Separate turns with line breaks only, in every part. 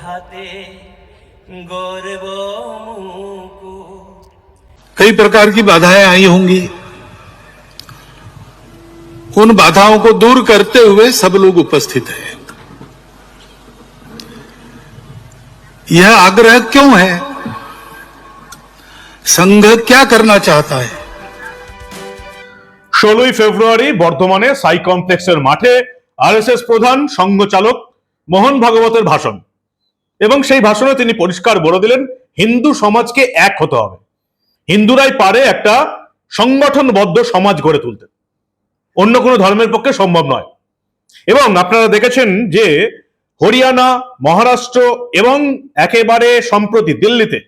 সকল হাতে গর্ব মুকুট
कई प्रकार की बाधाएं आई होंगी उन बाधाओं को दूर करते हुए सब लोग उपस्थित हैं यह आग्रह क्यों है संघ क्या करना चाहता है
ষোলোই ফেব্রুয়ারি বর্ধমানে সাই কমপ্লেক্সের মাঠে আরএসএস প্রধান সংঘচালক মোহন ভাগবতের ভাষণ এবং সেই ভাষণে তিনি পরিষ্কার বলে দিলেন, হিন্দু সমাজকে এক হতে হবে। হিন্দুরাই পারে একটা সংগঠনবদ্ধ সমাজ গড়ে তুলতে। অন্য কোনো ধর্মের পক্ষে সম্ভব নয়। এবং আপনারা দেখেছেন যে হরিয়ানা, মহারাষ্ট্র এবং একেবারে সম্প্রতি দিল্লিতে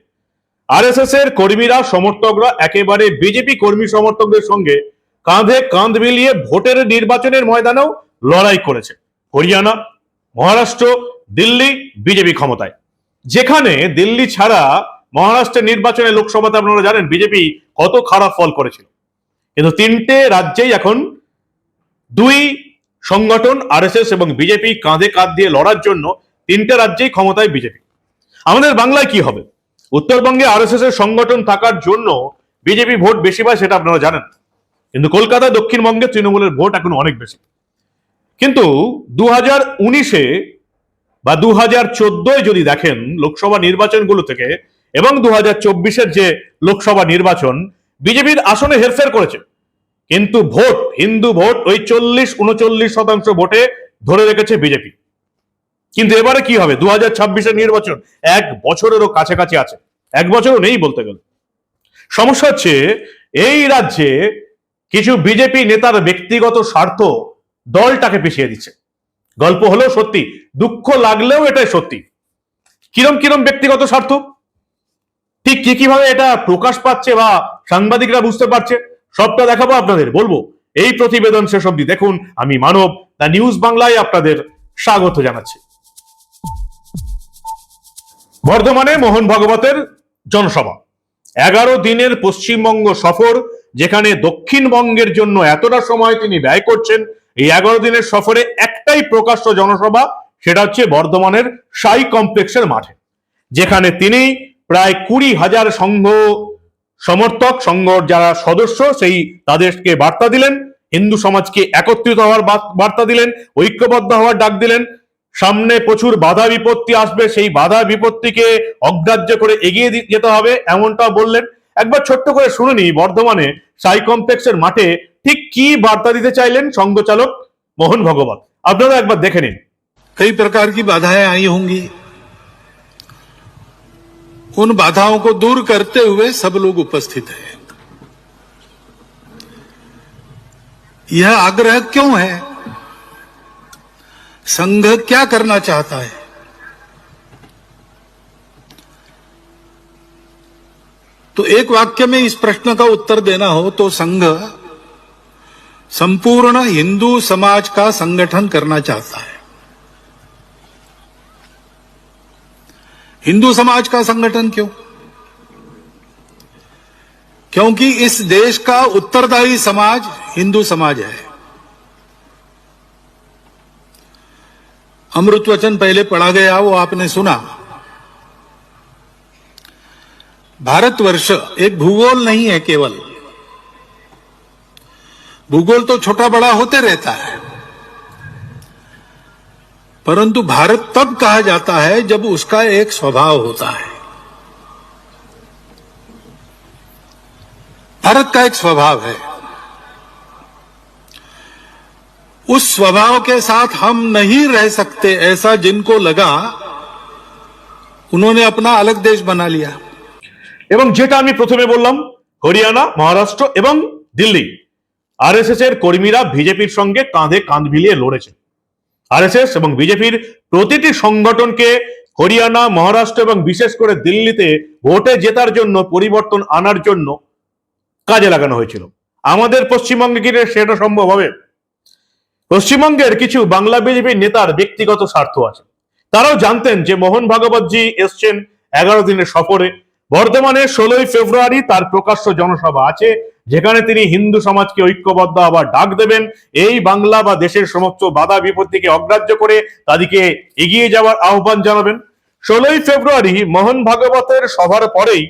আরএসএস এর কর্মীরা, সমর্থকরা, একেবারে বিজেপি কর্মী সমর্থকদের সঙ্গে কাঁধে কাঁধ মিলিয়ে ভোটের নির্বাচনের ময়দানেও লড়াই করেছে। হরিয়ানা, মহারাষ্ট্র দিল্লি বিজেপি ক্ষমতায়। যেখানে দিল্লি ছাড়া মহারাষ্ট্রের নির্বাচনে লোকসভাতে আপনারা জানেন বিজেপি কত খারাপ ফল করেছিল। কিন্তু তিনটে রাজ্যেই এখন দুই সংগঠন, আরএসএস এবং বিজেপি কাঁধে কাঁধ দিয়ে লড়ার জন্য তিনটে রাজ্যেই ক্ষমতায় বিজেপি। আমাদের বাংলায় কি হবে? উত্তরবঙ্গে আরএসএস এর সংগঠন থাকার জন্য বিজেপি ভোট বেশি পায় সেটা আপনারা জানেন। কিন্তু কলকাতা দক্ষিণবঙ্গে তৃণমূলের ভোট এখন অনেক বেশি। কিন্তু দু হাজার উনিশে বা দু হাজার যদি দেখেন লোকসভা নির্বাচনগুলো থেকে এবং দু হাজার চব্বিশের যে লোকসভা নির্বাচন, বিজেপির আসনে হেরফের করেছে। কিন্তু ভোট, হিন্দু ভোট ওই চল্লিশ, উনচল্লিশ শতাংশ ভোটে ধরে রেখেছে বিজেপি। কিন্তু এবারে কি হবে? দু হাজার ছাব্বিশের নির্বাচন এক বছরেরও কাছাকাছি আছে। এক বছরও নেই বলতে গেলে। সমস্যা হচ্ছে, এই রাজ্যে কিছু বিজেপি নেতার ব্যক্তিগত স্বার্থ দলটাকে পিছিয়ে দিচ্ছে। গল্প হলেও সত্যি, দুঃখ লাগলেও এটাই সত্যি। কিরম কিরম ব্যক্তিগত স্বার্থ? ঠিক কি, কীভাবে এটা প্রকাশ পাচ্ছে বা সাংবাদিকরা বুঝতে পারছে, সবটা দেখাবো আপনাদের, বলব। এই প্রতিবেদন শেষ অব্দি দেখুন, আমি মানব, দ্য নিউজ বাংলায় আপনাদের স্বাগত জানাচ্ছি। বর্ধমানে মোহন ভাগবতের জনসভা। এগারো দিনের পশ্চিমবঙ্গ সফর, যেখানে দক্ষিণবঙ্গের জন্য এতটা সময় তিনি ব্যয় করছেন, এই এগারো দিনের সফরে একটাই প্রকাশ্য জনসভা, সেটা হচ্ছে বর্ধমানের সাই কমপ্লেক্সের মাঠে, যেখানে তিনি প্রায় কুড়ি হাজার সংঘ সমর্থক সংঘ যারা সদস্য, সেই তাদেরকে বার্তা দিলেন। হিন্দু সমাজকে একত্রিত হওয়ার বার্তা দিলেন, ঐক্যবদ্ধ হওয়ার ডাক দিলেন। সামনে প্রচুর বাধা বিপত্তি আসবে, সেই বাধা বিপত্তিকে অগ্রাহ্য করে এগিয়ে যেতে হবে এমনটা বললেন। একবার ছোট্ট করে শুনে নি বর্ধমানে সাই কমপ্লেক্সের মাঠে ঠিক কি বার্তা দিতে চাইলেন সংঘচালক মোহন ভগবত? আপনারা একবার দেখে নিন
कई प्रकार की बाधाएं आई होंगी उन बाधाओं को दूर करते हुए सब लोग उपस्थित हैं यह आग्रह क्यों है संघ क्या करना चाहता है तो एक वाक्य में इस प्रश्न का उत्तर देना हो तो संघ संपूर्ण हिंदू समाज का संगठन करना चाहता है। हिंदू समाज का संगठन क्यों? क्योंकि इस देश का उत्तरदायी समाज हिंदू समाज है। अमृत वचन पहले पढ़ा गया, वो आपने सुना। भारतवर्ष एक भूगोल नहीं है केवल। भूगोल तो छोटा बड़ा होते रहता है परंतु भारत तब कहा जाता है जब उसका एक स्वभाव होता है भारत का एक स्वभाव है उस स्वभाव के साथ हम नहीं रह सकते ऐसा जिनको लगा उन्होंने अपना अलग देश बना लिया
এবং যেটা আমি প্রথমে বললাম হরিয়ানা মহারাষ্ট্র এবং দিল্লি আরএসএস এর কর্মীরা বিজেপির সঙ্গে কাঁধে কাঁধ মিলিয়ে লড়েছে। আরএসএস এবং বিজেপির প্রতিটি সংগঠনকে হরিয়ানা, মহারাষ্ট্র এবং বিশেষ করে দিল্লিতে ভোটে জেতার জন্য, পরিবর্তন আনার জন্য কাজে লাগানো হয়েছিল। আমাদের পশ্চিমবঙ্গে কি সেটা সম্ভব হবে? পশ্চিমবঙ্গের কিছু বাংলা বিজেপির নেতার ব্যক্তিগত স্বার্থ আছে। তারাও জানতেন যে মোহন ভাগবতজি এসছেন এগারো দিনের সফরে। বর্ধমানে ষোলোই ফেব্রুয়ারি তার প্রকাশ্য জনসভা আছে। যেখানে তিনি হিন্দু সমাজকে ঐক্যবদ্ধ আবার ডাক দেবেন, এই বাংলা বা দেশের সমস্ত বাধা বিপত্তিকে অগ্রাহ্য করে তাদেরকে এগিয়ে যাওয়ার আহ্বান জানাবেন। ষোলোই ফেব্রুয়ারি মোহন ভাগবতের সভার পরেই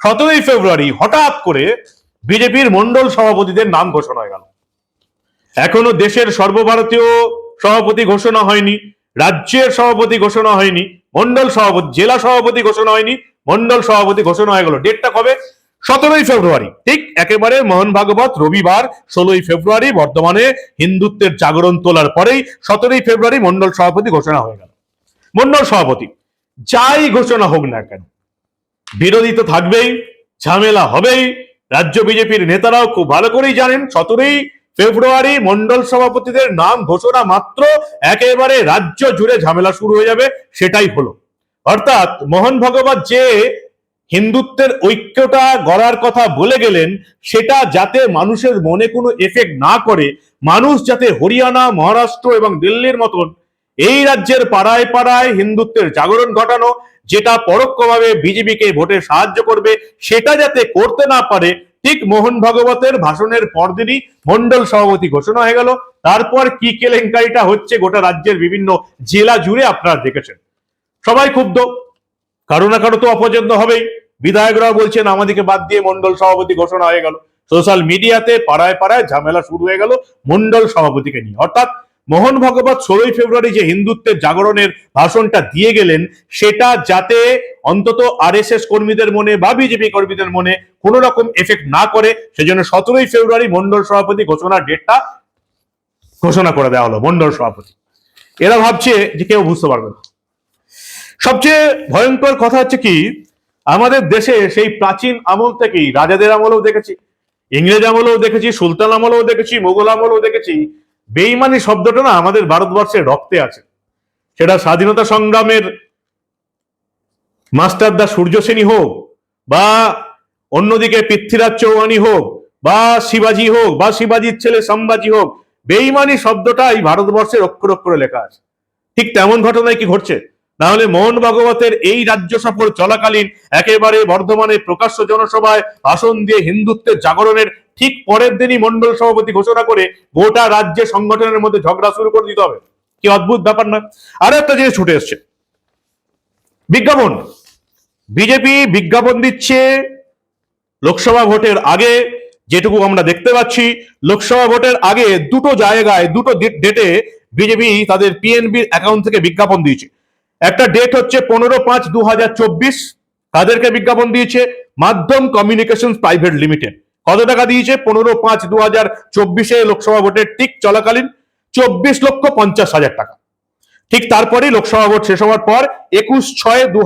সতেরোই ফেব্রুয়ারি হঠাৎ করে বিজেপির মন্ডল সভাপতিদের নাম ঘোষণা হয়ে গেল। এখনও দেশের সর্বভারতীয় সভাপতি ঘোষণা হয়নি, রাজ্যের সভাপতি ঘোষণা হয়নি মন্ডল সভাপতি, জেলা সভাপতি ঘোষণা হয়নি মন্ডল সভাপতি ঘোষণা হয়ে গেল। ডেটটা কবে? সতেরোই ফেব্রুয়ারি, ঠিক একেবারে মোহন ভাগবত রবিবার ষোলোই ফেব্রুয়ারি বর্তমানে হিন্দুত্বের জাগরণ তোলার পরেই সতেরোই ফেব্রুয়ারি মন্ডল সভাপতি ঘোষণা হয়ে গেল। মন্ডল সভাপতি, যাই ঘোষণা হোক না কেন, বিরোধী তো থাকবেই, ঝামেলা হবেই, রাজ্য বিজেপির নেতারাও খুব ভালো করেই জানেন, সতেরোই ফেব্রুয়ারি মন্ডল সভাপতিদের নাম ঘোষণা মাত্র একেবারে রাজ্য জুড়ে ঝামেলা শুরু হয়ে যাবে, সেটাই হলো। অর্থাৎ মোহন ভগবত যে হিন্দুত্বের ঐক্যটা গড়ার কথা বলে গেলেন, সেটা যাতে মানুষের মনে কোনো এফেক্ট না করে, মানুষ যাতে হরিয়ানা, মহারাষ্ট্র এবং দিল্লির মতন এই রাজ্যের পাড়ায় পাড়ায় হিন্দুত্বের জাগরণ ঘটানো, যেটা পরোক্ষভাবে বিজেপিকে ভোটে সাহায্য করবে, সেটা যাতে করতে না পারে, ঠিক মোহন ভাগবতের ভাষণের পরদিনই মন্ডল সভাপতি ঘোষণা হয়ে গেল। তারপর কি কেলেঙ্কারিটা হচ্ছে গোটা রাজ্যের বিভিন্ন জেলা জুড়ে আপনারা দেখেছেন। সবাই ক্ষুব্ধ। কারও না কারও তো অপছন্দ হবেই। বিধায়করা বলছেন, আমাদেরকে বাদ দিয়ে মন্ডল সভাপতি ঘোষণা হয়ে গেল। সোশ্যাল মিডিয়াতে পাড়ায় পাড়ায় ঝামেলা শুরু হয়ে গেল মন্ডল সভাপতিকে নিয়ে। অর্থাৎ মোহন ভগবত ষোলোই ফেব্রুয়ারি যে হিন্দুত্বের জাগরণের ভাষণটা দিয়ে গেলেন, সেটা যাতে অন্তত আর কর্মীদের মনে বা বিজেপি কর্মীদের মনে কোনো রকম এফেক্ট না করে, সেজন্য সতেরোই ফেব্রুয়ারি মন্ডল সভাপতি ঘোষণার ডেটটা ঘোষণা করে দেওয়া হলো, মন্ডল সভাপতি। এরা ভাবছে যে কেউ বুঝতে পারবে না। সবচেয়ে ভয়ঙ্কর কথা হচ্ছে কি, আমাদের দেশে সেই প্রাচীন আমল থেকেই, রাজাদের আমলেও দেখেছি, ইংরেজ আমলেও দেখেছি, সুলতান আমলেও দেখেছি, মোগল আমলেও দেখেছি বেইমানি শব্দটা না আমাদের ভারতবর্ষের রক্তে আছে। সেটা স্বাধীনতা সংগ্রামের মাস্টার দা সূর্য সেনী হোক, বা অন্যদিকে পৃথ্বীরাজ চৌহানি হোক, বা শিবাজি হোক, বা শিবাজির ছেলে সম্বাজি হোক বেইমানি শব্দটাই ভারতবর্ষের অক্ষর অক্ষরে লেখা আছে। ঠিক তেমন ঘটনায় কি ঘটছে? না হলে মোহন ভাগবতের এই রাজ্য সফর চলাকালীন একেবারে বর্ধমানে প্রকাশ্য জনসভায় ভাষণ দিয়ে হিন্দুত্বের জাগরণের ঠিক পরের দিনই মন্ডল সভাপতি ঘোষণা করে গোটা রাজ্যে সংগঠনের মধ্যে ঝগড়া শুরু করে দিতে হবে। কি অদ্ভুত ব্যাপার না আরও একটা জিনিস ছুটে এসছে। বিজ্ঞাপন। বিজেপি বিজ্ঞাপন দিচ্ছে লোকসভা ভোটের আগে, যেটুকু আমরা দেখতে পাচ্ছি, লোকসভা ভোটের আগে দুটো জায়গায়, দুটো ডেটে বিজেপি তাদের পিএনবির অ্যাকাউন্ট থেকে বিজ্ঞাপন দিয়েছে। একটা ডেট হচ্ছে পনেরো পাঁচ দু হাজার চব্বিশ। তাদেরকে বিজ্ঞাপন দিয়েছে মাধ্যম কমিউনিকেশন প্রাইভেট লিমিটেড কত টাকা দিয়েছে? পনেরো পাঁচ দু হাজার চব্বিশে লোকসভা ভোটের ঠিক চলাকালীন চব্বিশ লক্ষ পঞ্চাশ হাজার টাকা। ঠিক তারপরেই লোকসভা ভোট শেষ হওয়ার পর একুশ ছয় দু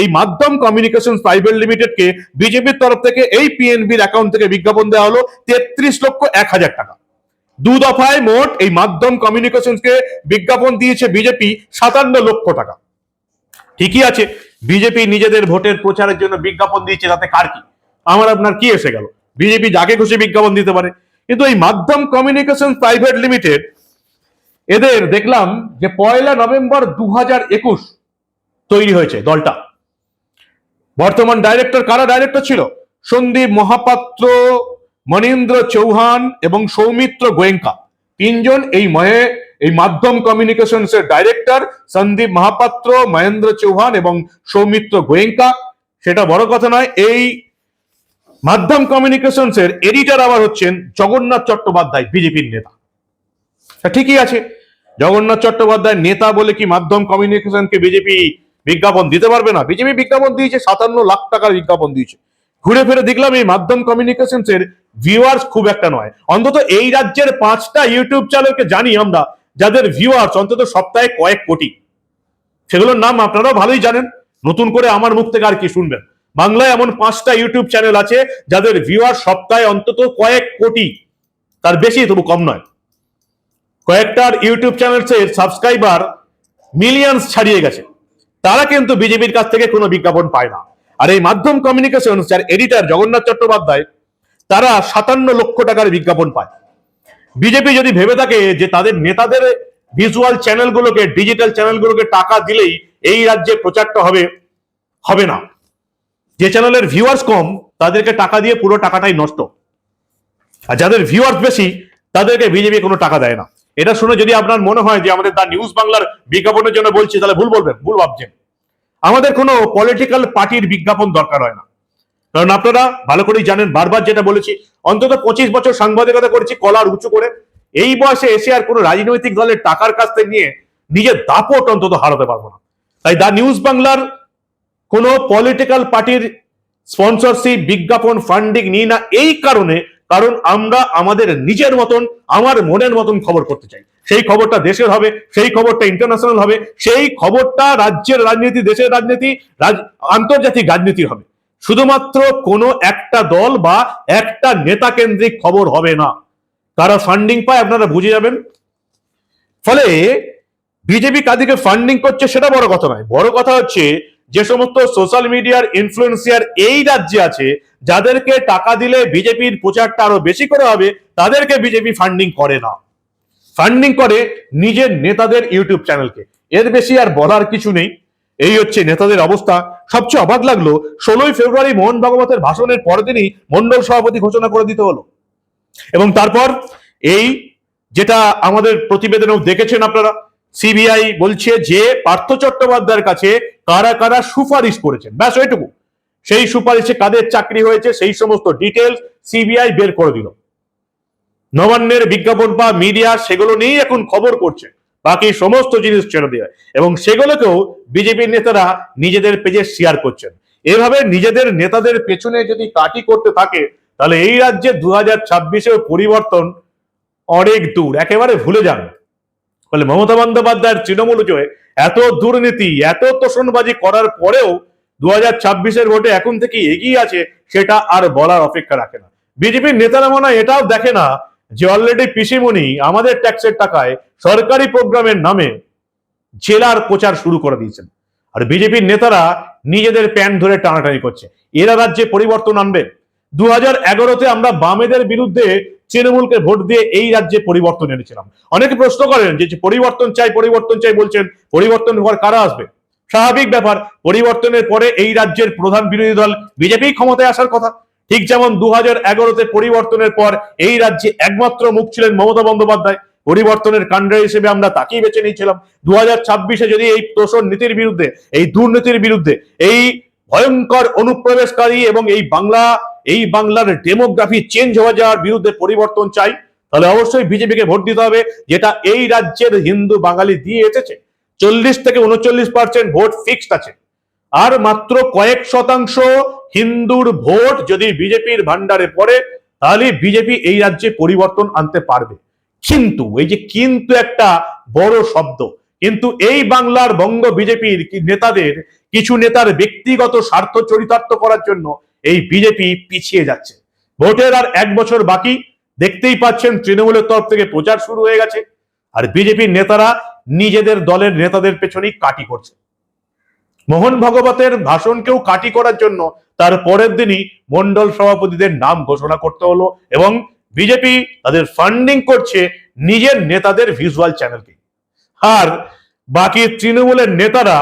এই মাধ্যম কমিউনিকেশন প্রাইভেট লিমিটেডকে বিজেপির তরফ থেকে এই পিএনবির অ্যাকাউন্ট থেকে বিজ্ঞাপন দেওয়া হলো তেত্রিশ লক্ষ এক হাজার টাকা। দু দফায় মোট এই মাধ্যম কমিউনিকেশনকে বিজ্ঞাপন দিয়েছে বিজেপি সাতান্ন লক্ষ টাকা। ঠিকই আছে, বিজেপি নিজেদের ভোটের প্রচারের জন্য বিজ্ঞাপন দিয়েছে, তাতে কার কি? আমার আপনার কি এসে গেল? বিজেপি যাকে খুশি বিজ্ঞাপন দিতে পারে। কিন্তু এই মাধ্যম কমিউনিকেশন প্রাইভেট লিমিটেড, এদের দেখলাম যে পয়লা নভেম্বর দু একুশ তৈরি হয়েছে দলটা। বর্তমান ডাইরেক্টর কারা ডাইরেক্টর ছিল? সন্দীপ মহাপাত্র মনীন্দ্র চৌহান এবং সৌমিত্র গোয়েঙ্কা। তিনজন এই মহে এই মাধ্যম কমিউনিকেশনস এর ডাইরেক্টর সন্দীপ মহাপাত্র, মহেন্দ্র চৌহান এবং সৌমিত্র গোয়েঙ্কা। সেটা বড় কথা নয়, এই মাধ্যম কমিউনিকেশনস এর এডিটর আবার হচ্ছেন জগন্নাথ চট্টোপাধ্যায়, বিজেপির নেতা। ঠিকই আছে, জগন্নাথ চট্টোপাধ্যায় নেতা বলে কি মাধ্যম কমিউনিকেশনকে বিজেপি বিজ্ঞাপন দিতে পারবে না? বিজেপি বিজ্ঞাপন দিয়েছে, সাতান্ন লাখ টাকার বিজ্ঞাপন দিয়েছে। ঘুরে ফিরে দেখলাম এই মাধ্যম কমিউনিকেশনস এর ভিউয়ার্স খুব একটা নয়। অন্তত এই রাজ্যের পাঁচটা ইউটিউব চ্যানেলকে জানি আমরা, যাদের ভিউয়ার্স অন্তত সপ্তাহে কয়েক কোটি। সেগুলোর নাম আপনারাও ভালোই জানেন। নতুন করে আমার মুখ থেকে আর কি শুনবেন? বাংলায় এমন পাঁচটা ইউটিউব চ্যানেল আছে, যাদের ভিউয়ার সপ্তাহে অন্তত কয়েক কোটি। তার বেশি তবু কম নয়। কয়েকটার ইউটিউব চ্যানেলসের সাবস্ক্রাইবার মিলিয়ন্স ছাড়িয়ে গেছে। তারা কিন্তু বিজেপির কাছ থেকে কোনো বিজ্ঞাপন পায় না। আর এই মাধ্যম কমিউনিকেশন যার এডিটার জগন্নাথ চট্টোপাধ্যায়, তারা সাতান্ন লক্ষ টাকার বিজ্ঞাপন পায়। বিজেপি যদি ভেবে থাকে যে তাদের নেতাদের ভিজুয়াল চ্যানেলগুলোকে ডিজিটাল চ্যানেলগুলোকে টাকা দিলেই এই রাজ্যে প্রচারটা হবে হবে না। যে চ্যানেলের ভিউয়ার্স কম, তাদেরকে টাকা দিয়ে পুরো টাকাটাই নষ্ট। আর যাদের ভিউয়ার্স বেশি, তাদেরকে বিজেপি কোনো টাকা দেয় না। এটা শুনে যদি আপনার মনে হয় যে আমাদের দা নিউজ বাংলার বিজ্ঞাপনের জন্য বলছি, তাহলে ভুল বলবেন, ভুল ভাবছেন। আমাদের কোনো পলিটিক্যাল পার্টির বিজ্ঞাপন দরকার হয় না। কারণ আপনারা ভালো করেই জানেন, বারবার যেটা বলেছি, অন্তত পঁচিশ বছর সাংবাদিকতা করেছি, কলার উঁচু করে। এই বয়সে এসে আর কোনো রাজনৈতিক দলের টাকার কাছ থেকে নিয়ে নিজের দাপট অন্তত হারাতে পারব না। তাই দা নিউজ বাংলার কোনো পলিটিক্যাল পার্টির স্পন্সরশিপ বিজ্ঞাপন ফান্ডিং নিই না, এই কারণে, কারণ আমরা আমাদের নিজের মতন, আমার মনের মতন খবর করতে চাই। সেই খবরটা দেশের হবে, সেই খবরটা ইন্টারন্যাশনাল হবে, সেই খবরটা রাজ্যের রাজনীতি, দেশের রাজনীতি, রাজ- আন্তর্জাতিক রাজনীতি হবে। শুধুমাত্র কোনো একটা দল বা একটা নেতা কেন্দ্রিক খবর হবে না। কারা ফান্ডিং পায়, আপনারা বুঝে যাবেন। ফলে বিজেপি কাদিকে ফান্ডিং করছে সেটা বড় কথা নয়। বড় কথা হচ্ছে যে সমস্ত সোশ্যাল মিডিয়ার ইনফ্লুয়েন্সিয়ার এই রাজ্যে আছে, যাদেরকে টাকা দিলে বিজেপির প্রচারটা আরও বেশি করে হবে, তাদেরকে বিজেপি ফান্ডিং করে না। ফান্ডিং করে নিজের নেতাদের ইউটিউব চ্যানেলকে এর বেশি আর বলার কিছু নেই। এই হচ্ছে নেতাদের অবস্থা। সবচেয়ে অবাক লাগল, ষোলোই ফেব্রুয়ারি মোহন ভাগবতের ভাষণের পরের দিনই মন্ডল সভাপতি ঘোষণা করে দিতে হলো। এবং তারপর এই যেটা আমাদের প্রতিবেদনেও দেখেছেন আপনারা, সিবিআই বলছে যে পার্থ চট্টোপাধ্যায়ের কাছে কারা কারা সুপারিশ করেছেন। ব্যাস, ওইটুকু। সেই সুপারিশে কাদের চাকরি হয়েছে, সেই সমস্ত ডিটেলস সিবিআই বের করে দিল। নবান্নের বিজ্ঞাপন বা মিডিয়া সেগুলো নিয়েই এখন খবর করছে। বাকি সমস্ত জিনিস ছেড়ে দেওয়া এবং সেগুলোকেও বিজেপির নেতারা নিজেদের পেজে শেয়ার করছেন। এভাবে নিজেদের নেতাদের পেছনে যদি কাটি করতে থাকে, তাহলে এই রাজ্যে দু হাজার পরিবর্তন অনেক দূর। একেবারে ভুলে যান। ফলে মমতা বন্দ্যোপাধ্যায়ের তৃণমূল জয়ে এত দুর্নীতি, এত তোষণবাজি করার পরেও দু হাজার ছাব্বিশের ভোটে এখন থেকে এগিয়ে আছে, সেটা আর বলার অপেক্ষা রাখে না। বিজেপির নেতারা মনে হয় এটাও দেখে না যে অলরেডি পিসিমণি আমাদের ট্যাক্সের টাকায় সরকারি প্রোগ্রামের নামে জেলার প্রচার শুরু করে দিয়েছেন। আর বিজেপির নেতারা নিজেদের প্যান ধরে টানাটানি করছে। এরা রাজ্যে পরিবর্তন আনবে। দু হাজার এগারোতে আমরা বামেদের বিরুদ্ধে তৃণমূলকে ভোট দিয়ে এই রাজ্যে পরিবর্তন এনেছিলাম। অনেকে প্রশ্ন করেন যে পরিবর্তন চাই পরিবর্তন চাই বলছেন, পরিবর্তন পর কারা আসবে? স্বাভাবিক ব্যাপার, পরিবর্তনের পরে এই রাজ্যের প্রধান বিরোধী দল বিজেপি ক্ষমতায় আসার কথা। ঠিক যেমন দু হাজার এগারোতে পরিবর্তনের পর এই রাজ্যে একমাত্র মুখ ছিলেন মমতা বন্দ্যোপাধ্যায়। পরিবর্তনের কাণ্ডারি হিসেবে আমরা তাকেই বেছে নিয়েছিলাম। দু হাজার ছাব্বিশে যদি এই তোষণ নীতির বিরুদ্ধে, এই দুর্নীতির বিরুদ্ধে, এই ভয়ঙ্কর অনুপ্রবেশকারী এবং এই বাংলা, এই বাংলার ডেমোগ্রাফি চেঞ্জ হয়ে যাওয়ার বিরুদ্ধে পরিবর্তন চাই, তাহলে অবশ্যই বিজেপিকে ভোট দিতে হবে, যেটা এই রাজ্যের হিন্দু বাঙালি দিয়ে এসেছে। চল্লিশ থেকে উনচল্লিশ পার্সেন্ট ভোট ফিক্সড আছে। আর মাত্র কয়েক শতাংশ হিন্দুর ভোট যদি বিজেপির ভান্ডারে পড়ে, তাহলে বিজেপি এই রাজ্যে পরিবর্তন আনতে পারবে। কিন্তু, এই যে কিন্তু একটা বড় শব্দ, কিন্তু এই বাংলার বঙ্গ বিজেপির নেতাদের, কিছু নেতার ব্যক্তিগত স্বার্থ চরিতার্থ করার জন্য এই বিজেপি পিছিয়ে যাচ্ছে। ভোটের আর এক বছর বাকি, দেখতেই পাচ্ছেন তৃণমূলের তরফ থেকে প্রচার শুরু হয়ে গেছে, আর বিজেপির নেতারা নিজেদের দলের নেতাদের পেছনেই কাটি করছে। মোহন ভগবতের ভাষণকেও কাটি করার জন্য তার পরের দিনই মন্ডল সভাপতিদের নাম ঘোষণা করতে হলো এবং বিজেপি তাদের ফান্ডিং করছে নিজের নেতাদের ভিজুয়াল চ্যানেলকে আর বাকি তৃণমূলের নেতারা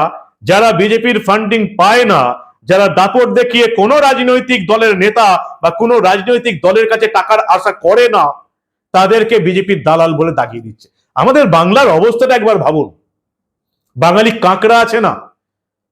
যারা বিজেপির ফান্ডিং পায় না, যারা দাপট দেখিয়ে কোনো রাজনৈতিক দলের নেতা বা কোনো রাজনৈতিক দলের কাছে টাকার আশা করে না, তাদেরকে বিজেপির দালাল বলে দাগিয়ে দিচ্ছে। আমাদের বাংলার অবস্থাটা একবার ভাবুন। বাঙালি কাঁকড়া আছে না?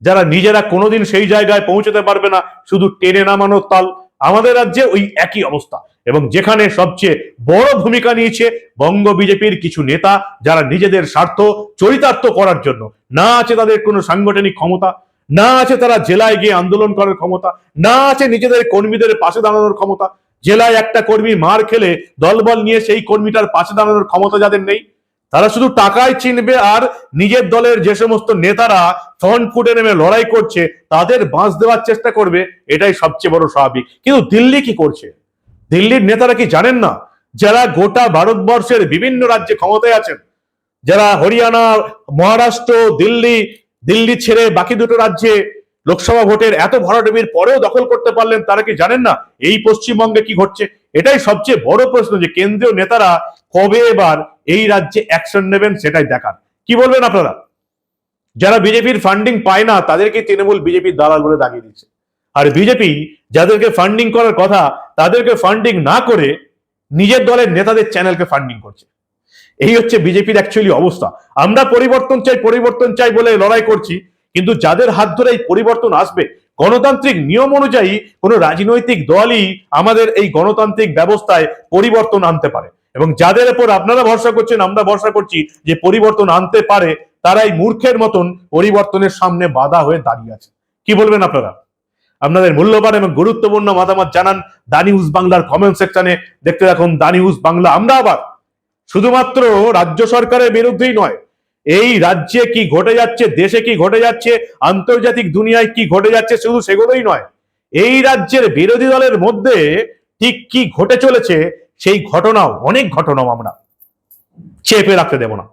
যারা নিজেরা কোনোদিন সেই জায়গায় পৌঁছতে পারবে না, শুধু টেনে নামানোর তাল। আমাদের রাজ্যে ওই একই অবস্থা। এবং যেখানে সবচেয়ে বড় ভূমিকা নিয়েছে বঙ্গ বিজেপির কিছু নেতা যারা নিজেদের স্বার্থ চরিতার্থ করার জন্য। না আছে তাদের কোনো সাংগঠনিক ক্ষমতা, না আছে তারা জেলায় গিয়ে আন্দোলন করার ক্ষমতা, না আছে নিজেদের কর্মীদের পাশে দাঁড়ানোর ক্ষমতা। জেলায় একটা কর্মী মার খেলে দলবল নিয়ে সেই কর্মীটার পাশে দাঁড়ানোর ক্ষমতা যাদের নেই। তারা শুধু টাকাই চিনবে আর নিজের দলের যে সমস্ত নেতারা ফ্রন্ট ফুটে নেমে লড়াই করছে, তাদের বাঁশ দেওয়ার চেষ্টা করবে, এটাই সবচেয়ে বড় স্বাভাবিক। কিন্তু দিল্লি কি করছে? দিল্লির নেতারা কি জানেন না? যারা গোটা ভারতবর্ষের বিভিন্ন রাজ্যে ক্ষমতায় আছেন, যারা হরিয়ানা, মহারাষ্ট্র, দিল্লি দিল্লি ছেড়ে বাকি দুটো রাজ্যে লোকসভা ভোটের এত ভরাডুবির পরেও দখল করতে পারলেন, তারা কি জানেন না? এই পশ্চিমবঙ্গে কি ঘটছে? এটাই সবচেয়ে বড় প্রশ্ন যে কেন্দ্রীয় নেতারা কবে এবার এই রাজ্যে অ্যাকশন নেবেন সেটাই দেখার। কি বলবেন আপনারা? যারা বিজেপির ফান্ডিং পায় না তাদেরকে তৃণমূল বিজেপির দালাল বলে দাগিয়ে দিচ্ছে। আর বিজেপি যাদেরকে ফান্ডিং করার কথা, তাদেরকে ফান্ডিং না করে নিজের দলের নেতাদের চ্যানেলকে ফান্ডিং করছে। এই হচ্ছে বিজেপির অ্যাকচুয়ালি অবস্থা। আমরা পরিবর্তন চাই পরিবর্তন চাই বলে লড়াই করছি, কিন্তু যাদের হাত ধরে এই পরিবর্তন আসবে গণতান্ত্রিক নিয়ম অনুযায়ী কোনো রাজনৈতিক দলই আমাদের এই গণতান্ত্রিক ব্যবস্থায় পরিবর্তন আনতে পারে। এবং যাদের উপর আপনারা ভরসা করছেন, আমরা ভরসা করছি যে পরিবর্তন আনতে পারে, তারাই মূর্খের মতন পরিবর্তনের সামনে বাধা হয়ে দাঁড়িয়ে আছে। কি বলবেন আপনারা? আপনাদের মূল্যবান এবং গুরুত্বপূর্ণ মতামত জানান দা নিউজ বাংলার কমেন্ট সেকশনে। দেখতে রাখুন দা নিউজ বাংলা। আমরা আবার শুধুমাত্র রাজ্য সরকারের বিরুদ্ধেই নয় এই রাজ্যে কি ঘটে যাচ্ছে, দেশে কি ঘটে যাচ্ছে, আন্তর্জাতিক দুনিয়ায় কি ঘটে যাচ্ছে শুধু সেগুলোই নয়, এই রাজ্যের বিরোধী দলের মধ্যে ঠিক কি ঘটে চলেছে, সেই ঘটনাও, অনেক ঘটনাও আমরা চেপে রাখতে দেব না।